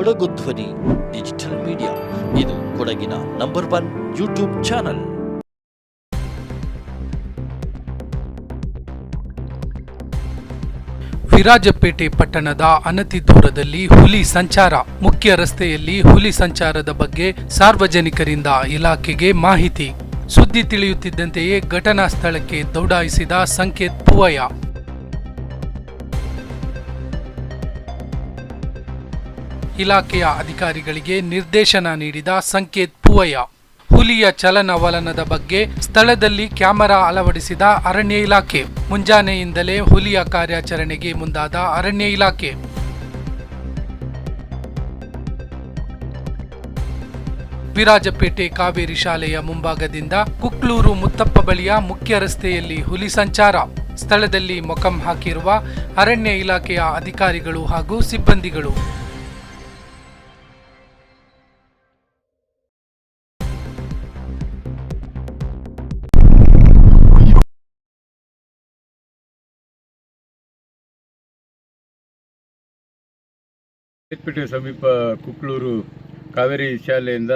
ಕೊಡಗು ಧ್ವನಿ, digital media. ಇದು ಕೊಡಗಿನ number one YouTube channel. Virajpet ಪಟ್ಟಣದ ಅನತಿ ದೂರದಲ್ಲಿ ಹುಲಿ ಸಂಚಾರ. ಮುಖ್ಯ ರಸ್ತೆಯಲ್ಲಿ ಹುಲಿ ಸಂಚಾರದ ಬಗ್ಗೆ ಸಾರ್ವಜನಿಕರಿಂದ ಇಲಾಖೆಗೆ ಮಾಹಿತಿ. ಸುದ್ದಿ ತಿಳಿಯುತ್ತಿದ್ದಂತೆಯೇ ಘಟನಾ ಸ್ಥಳಕ್ಕೆ ದೌಡಾಯಿಸಿದ ಸಂಕೇತ್ ಪೂವಯ್ಯ. ಇಲಾಖೆಯ ಅಧಿಕಾರಿಗಳಿಗೆ ನಿರ್ದೇಶನ ನೀಡಿದ ಸಂಕೇತ್ ಪೂವಯ್ಯ. ಹುಲಿಯ ಚಲನವಲನದ ಬಗ್ಗೆ ಸ್ಥಳದಲ್ಲಿ ಕ್ಯಾಮೆರಾ ಅಳವಡಿಸಿದ ಅರಣ್ಯ ಇಲಾಖೆ. ಮುಂಜಾನೆಯಿಂದಲೇ ಹುಲಿಯ ಕಾರ್ಯಾಚರಣೆಗೆ ಮುಂದಾದ ಅರಣ್ಯ ಇಲಾಖೆ. ವಿರಾಜಪೇಟೆ ಕಾವೇರಿ ಶಾಲೆಯ ಮುಂಭಾಗದಿಂದ ಕುಕ್ಲೂರು ಮುತ್ತಪ್ಪ ಬಳಿಯ ಮುಖ್ಯ ರಸ್ತೆಯಲ್ಲಿ ಹುಲಿ ಸಂಚಾರ. ಸ್ಥಳದಲ್ಲಿ ಮೊಕಂ ಹಾಕಿರುವ ಅರಣ್ಯ ಇಲಾಖೆಯ ಅಧಿಕಾರಿಗಳು ಹಾಗೂ ಸಿಬ್ಬಂದಿಗಳು. ಪೇಟೆ ಸಮೀಪ ಕುಕ್ಳೂರು ಕಾವೇರಿ ಶಾಲೆಯಿಂದ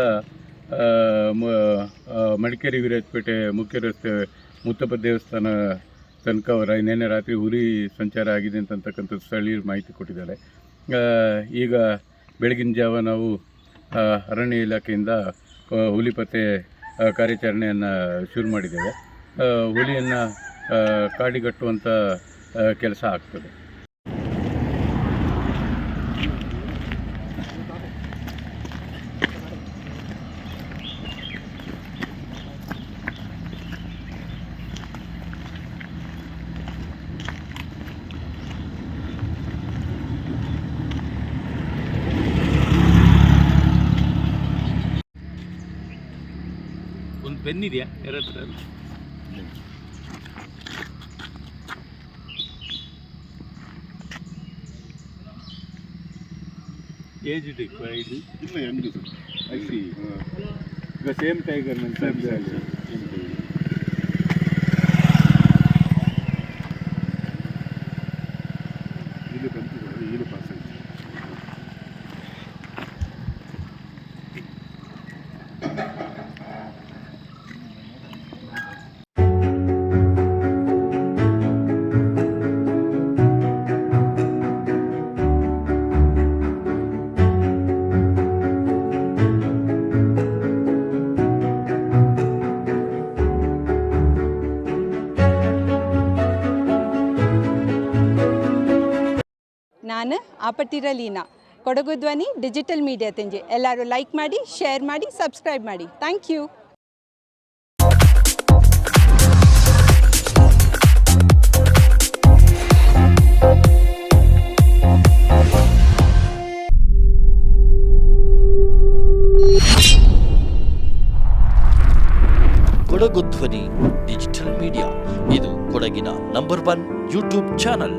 ಮಡಿಕೇರಿ ವಿರಾಜಪೇಟೆ ಮುಖ್ಯ ರಸ್ತೆ ಮುತ್ತಪ್ಪ ದೇವಸ್ಥಾನ ತನಕ ಅವರ ನಿನ್ನೆ ರಾತ್ರಿ ಹುಲಿ ಸಂಚಾರ ಆಗಿದೆ ಅಂತಕ್ಕಂಥ ಸ್ಥಳೀಯರು ಮಾಹಿತಿ ಕೊಟ್ಟಿದ್ದಾರೆ. ಈಗ ಬೆಳಗಿನ ಜಾವ ನಾವು ಅರಣ್ಯ ಇಲಾಖೆಯಿಂದ ಹುಲಿ ಪತ್ತೆ ಕಾರ್ಯಾಚರಣೆಯನ್ನು ಶುರು ಮಾಡಿದ್ದೇವೆ. ಹುಲಿಯನ್ನು ಕಾಡಿಗಟ್ಟುವಂಥ ಕೆಲಸ ಆಗ್ತದೆ. ಇದೆಯಾ ಯಾರ ಹತ್ರ? ಏಜ್ ಇದು ಇಲ್ಲ ಹೆಂಗ್ ಐ ಸಿ ಈಗ ಸೇಮ್ ಟೈಗರ್ ಸೇಮ್ ನಾನು ಆಪಟ್ಟಿರ ಲೀನಾ. ಕೊಡಗು ಧ್ವನಿ ಡಿಜಿಟಲ್ ಮೀಡಿಯಾ ತೆಂಜಿ. ಎಲ್ಲರೂ ಲೈಕ್ ಮಾಡಿ ಶೇರ್ ಮಾಡಿ ಸಬ್ಸ್ಕ್ರೈಬ್ ಮಾಡಿ. ಥ್ಯಾಂಕ್ ಯು ಕೊಡಗು ಧ್ವನಿ ಡಿಜಿಟಲ್ ಮೀಡಿಯಾ ಇದು ಕೊಡಗಿನ ನಂಬರ್ ಒನ್ ಯೂಟ್ಯೂಬ್ ಚಾನಲ್